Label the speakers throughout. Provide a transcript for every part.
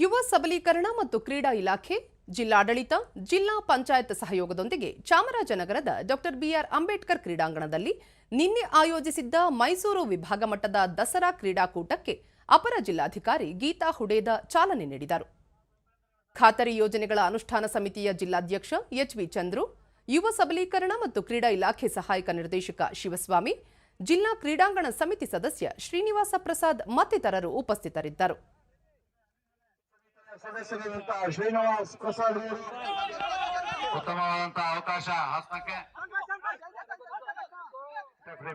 Speaker 1: ಯುವ ಸಬಲೀಕರಣ ಮತ್ತು ಕ್ರೀಡಾ ಇಲಾಖೆ, ಜಿಲ್ಲಾಡಳಿತ, ಜಿಲ್ಲಾ ಪಂಚಾಯತ್ ಸಹಯೋಗದೊಂದಿಗೆ ಚಾಮರಾಜನಗರದ ಡಾಕ್ಟರ್ ಬಿಆರ್ ಅಂಬೇಡ್ಕರ್ ಕ್ರೀಡಾಂಗಣದಲ್ಲಿ ನಿನ್ನೆ ಆಯೋಜಿಸಿದ್ದ ಮೈಸೂರು ವಿಭಾಗ ಮಟ್ಟದ ದಸರಾ ಕ್ರೀಡಾಕೂಟಕ್ಕೆ ಅಪರ ಜಿಲ್ಲಾಧಿಕಾರಿ ಗೀತಾ ಹುಡೇದ ಚಾಲನೆ ನೀಡಿದರು. ಖಾತರಿ ಯೋಜನೆಗಳ ಅನುಷ್ಠಾನ ಸಮಿತಿಯ ಜಿಲ್ಲಾಧ್ಯಕ್ಷ ಎಚ್ವಿ ಚಂದ್ರು, ಯುವ ಸಬಲೀಕರಣ ಮತ್ತು ಕ್ರೀಡಾ ಇಲಾಖೆ ಸಹಾಯಕ ನಿರ್ದೇಶಕ ಶಿವಸ್ವಾಮಿ, ಜಿಲ್ಲಾ ಕ್ರೀಡಾಂಗಣ ಸಮಿತಿ ಸದಸ್ಯ ಶ್ರೀನಿವಾಸ ಪ್ರಸಾದ್ ಮತ್ತಿತರರು ಉಪಸ್ಥಿತರಿದ್ದರು.
Speaker 2: ಅವಕಾಶ ಹಾಸನಕ್ಕೆ.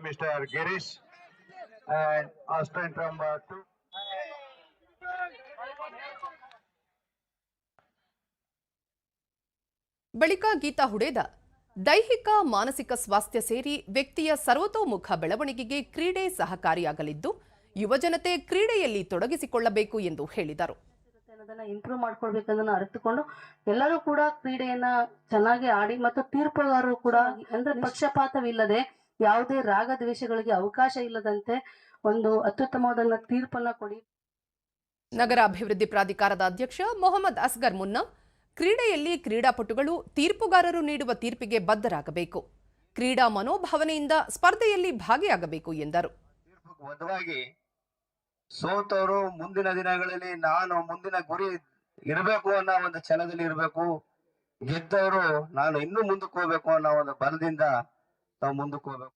Speaker 3: ಮಿಸ್ಟರ್ ಗಿರೀಶ್ ಅಂಡ್ ಟು
Speaker 1: ಬಳಿಕ ಗೀತಾ ಹುಡೇದ, ದೈಹಿಕ ಮಾನಸಿಕ ಸ್ವಾಸ್ಥ್ಯ ಸೇರಿ ವ್ಯಕ್ತಿಯ ಸರ್ವತೋಮುಖ ಬೆಳವಣಿಗೆಗೆ ಕ್ರೀಡೆ ಸಹಕಾರಿಯಾಗಲಿದ್ದು, ಯುವಜನತೆ ಕ್ರೀಡೆಯಲ್ಲಿ ತೊಡಗಿಸಿಕೊಳ್ಳಬೇಕು ಎಂದು ಹೇಳಿದರು.
Speaker 4: ಅನ್ನೋದನ್ನ ಇಂಪ್ರೂವ್ ಮಾಡ್ಕೊಳ್ಬೇಕನ್ನೋದನ್ನ ಅರಿತುಕೊಂಡು ಎಲ್ಲರೂ ಕೂಡ ಕ್ರೀಡೆಯನ್ನ ಚೆನ್ನಾಗಿ ಆಡಿ ಮತ್ತು ತೀರ್ಪುಗಾರರು ಕೂಡ ಅಂದ್ರೆ ಪಕ್ಷಪಾತವಿಲ್ಲದೆ ಯಾವುದೇ ರಾಗ ದ್ವೇಷಗಳಿಗೆ ಅವಕಾಶ ಇಲ್ಲದಂತೆ ಒಂದು ಅತ್ಯುತ್ತಮವಾದ ತೀರ್ಪನ್ನ ಕೊಡಿ.
Speaker 1: ನಗರ ಅಭಿವೃದ್ಧಿ ಪ್ರಾಧಿಕಾರದ ಅಧ್ಯಕ್ಷ ಮೊಹಮ್ಮದ್ ಅಸ್ಗರ್ ಮುನ್ನಾ ಕ್ರೀಡೆಯಲ್ಲಿ ಕ್ರೀಡಾಪಟುಗಳು ತೀರ್ಪುಗಾರರು ನೀಡುವ ತೀರ್ಪಿಗೆ ಬದ್ಧರಾಗಬೇಕು. ಕ್ರೀಡಾ ಮನೋಭಾವನೆಯಿಂದ ಸ್ಪರ್ಧೆಯಲ್ಲಿ ಭಾಗಿಯಾಗಬೇಕು ಎಂದರು.
Speaker 3: ಸೋತವರು ಮುಂದಿನ ದಿನಗಳಲ್ಲಿ ನಾನು ಮುಂದಿನ ಗುರಿ ಇರಬೇಕು ಅನ್ನೋ ಒಂದು ಛಲದಲ್ಲಿ ಇರಬೇಕು. ಗೆದ್ದವರು ನಾನು ಇನ್ನೂ ಮುಂದಕ್ಕೆ ಹೋಗ್ಬೇಕು ಅನ್ನೋ ಒಂದು ಬಲದಿಂದ ನಾವು ಮುಂದಕ್ಕೆ ಹೋಗ್ಬೇಕು.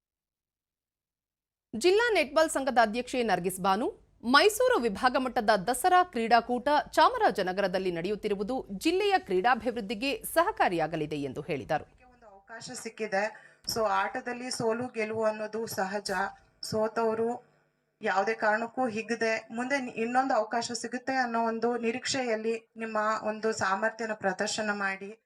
Speaker 1: ಜಿಲ್ಲಾ ನೆಟ್ಬಾಲ್ ಸಂಘದ ಅಧ್ಯಕ್ಷೆ ನರ್ಗಿಸ್ ಬಾನು ಮೈಸೂರು ವಿಭಾಗ ಮಟ್ಟದ ದಸರಾ ಕ್ರೀಡಾಕೂಟ ಚಾಮರಾಜನಗರದಲ್ಲಿ ನಡೆಯುತ್ತಿರುವುದು ಜಿಲ್ಲೆಯ ಕ್ರೀಡಾಭಿವೃದ್ಧಿಗೆ ಸಹಕಾರಿಯಾಗಲಿದೆ ಎಂದು ಹೇಳಿದರು.
Speaker 5: ಒಂದು ಅವಕಾಶ ಸಿಕ್ಕಿದೆ. ಸೊ ಆಟದಲ್ಲಿ ಸೋಲು ಗೆಲುವು ಅನ್ನೋದು ಸಹಜ. ಸೋತವರು ಯಾವುದೇ ಕಾರಣಕ್ಕೂ ಹಿಗ್ಗದೆ ಮುಂದೆ ಇನ್ನೊಂದು ಅವಕಾಶ ಸಿಗುತ್ತೆ ಅನ್ನೋ ಒಂದು ನಿರೀಕ್ಷೆಯಲ್ಲಿ ನಿಮ್ಮ ಒಂದು ಸಾಮರ್ಥ್ಯನ ಪ್ರದರ್ಶನ ಮಾಡಿ.